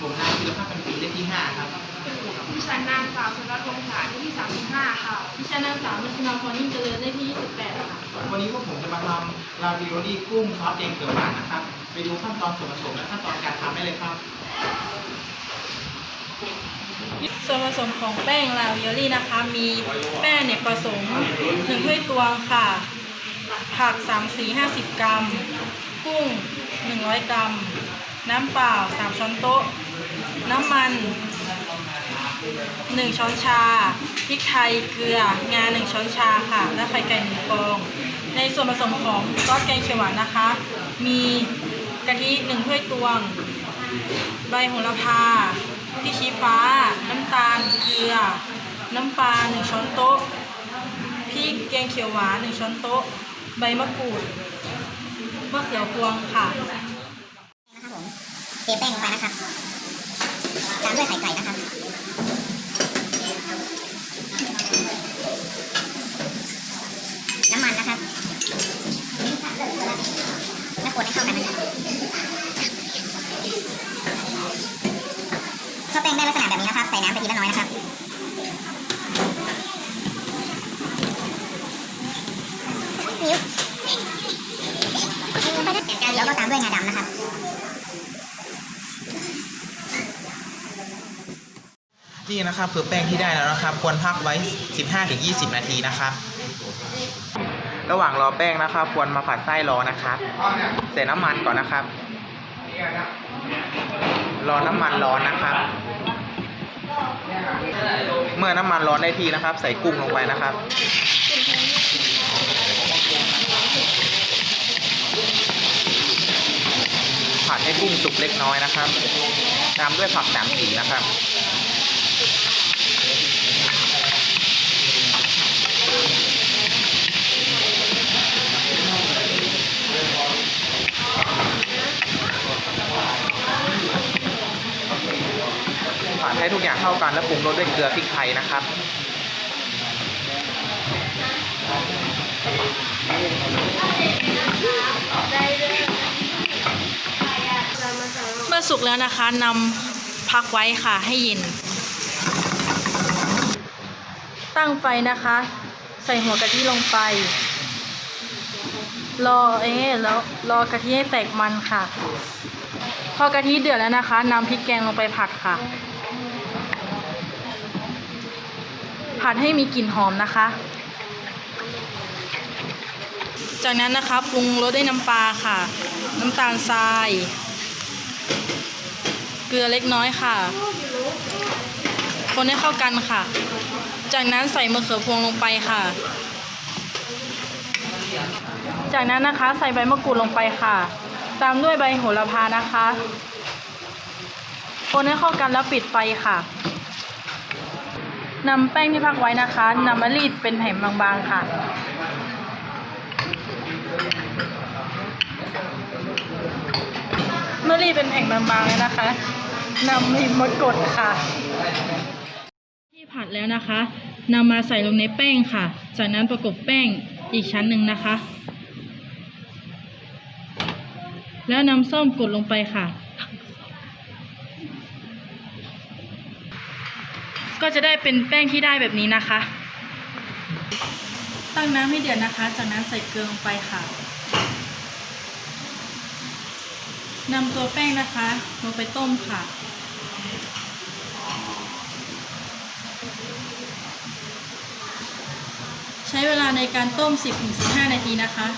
ผมนายธีรพัฒน์เป็นปีเลขที่ห้าครับ ดิฉันนางสาวสุรัตน์วงศาที่ที่ 35 ค่ะ ดิฉันนางสาวมัชนาพรนิ่มเจริญได้ที่ 28 ค่ะ วันนี้พวกผมจะมาทำลาวิโอลี่กุ้งซอสแกงเขียวหวานนะครับ ไปดูขั้นตอนส่วนผสมและขั้นตอนการทำได้เลยครับ ส่วนผสมของแป้งลาวิโอลี่นะคะ มีแป้งเนี่ยผสมหนึ่งถ้วยตวงค่ะ ผัก3 4 50กรัม กุ้ง100กรัม น้ำเปล่า3ช้อนโต๊ะ น้ำมัน1ช้อนชา พริกไทย เกลือ งา1ช้อนชาค่ะ และไข่ไก่หนึ่งฟอง ในส่วนผสมของซอสแกงเขียวหวานนะคะ มีกะทิ1ถ้วยตวง ใบโหระพาพริกชี้ฟ้า น้ำตาล เกลือ น้ำปลาหนึ่งช้อนโต๊ะ พริกแกงเขียวหวานหนึ่งช้อนโต๊ะ ใบมะกรูด มะเขือพวงค่ะนะครับผมเทแป้งลงไปนะครับามด้วยไข่ไก่นะครับน้ำมันนะครับแล้วคนให้เข้ากันนะครับถ้าแป้งได้ลักษณะแบบนี้นะครับ ใส่น้ำไปทีละน้อยนะครับ นิ้วแล้วก็ตามด้วยงาดำนะครับ นี่นะครับคือแป้งที่ได้แล้วนะครับ ควรพักไว้ 15-20 นาทีนะครับ ระหว่างรอแป้งนะครับ ควรมาผัดไส้รอนะครับ ใส่น้ำมันก่อนนะครับ รอน้ำมันร้อนนะครับ เมื่อน้ำมันร้อนได้ที่นะครับ ใส่กุ้งลงไปนะครับผัดให้กุ้งสุกเล็กน้อยนะครับ ตามด้วยผักสามสีนะครับ ทุกอย่างเข้ากันแล้วปรุงรสด้วยเกลือพริกไทยนะครับเมื่อสุกแล้วนะคะนำพักไว้ค่ะให้เย็น ตั้งไฟนะคะ ใส่หัวกะทิลงไป รอเอ๊แล้วรอกะทิให้แตกมันค่ะ พอกะทิเดือดแล้วนะคะนำพริกแกงลงไปผัดค่ะ ผัดให้มีกลิ่นหอมนะคะ จากนั้นนะคะปรุงรสด้วยน้ำปลาค่ะ น้ำตาลทราย เกลือเล็กน้อยค่ะ คนให้เข้ากันค่ะ จากนั้นใส่มะเขือพวงลงไปค่ะ จากนั้นนะคะใส่ใบมะกรูดลงไปค่ะ ตามด้วยใบโหระพานะคะ คนให้เข้ากันแล้วปิดไฟค่ะ นำแป้งที่พักไว้นะคะนำมารีดเป็นแผ่นบางๆค่ะ เมื่อรีดเป็นแผ่นบางๆแล้วนะคะนำมีมากดค่ะ ที่ผัดแล้วนะคะนำมาใส่ลงในแป้งค่ะ จากนั้นประกบแป้งอีกชั้นหนึ่งนะคะ แล้วนำส้มกดลงไปค่ะ ก็จะได้เป็นแป้งที่ได้แบบนี้นะคะ ตั้งน้ำให้เดือดนะคะ จากนั้นใส่เกลือลงไปค่ะนำตัวแป้งนะคะลงไปต้มค่ะ ใช้เวลาในการต้ม 10-15 นาทีนะคะ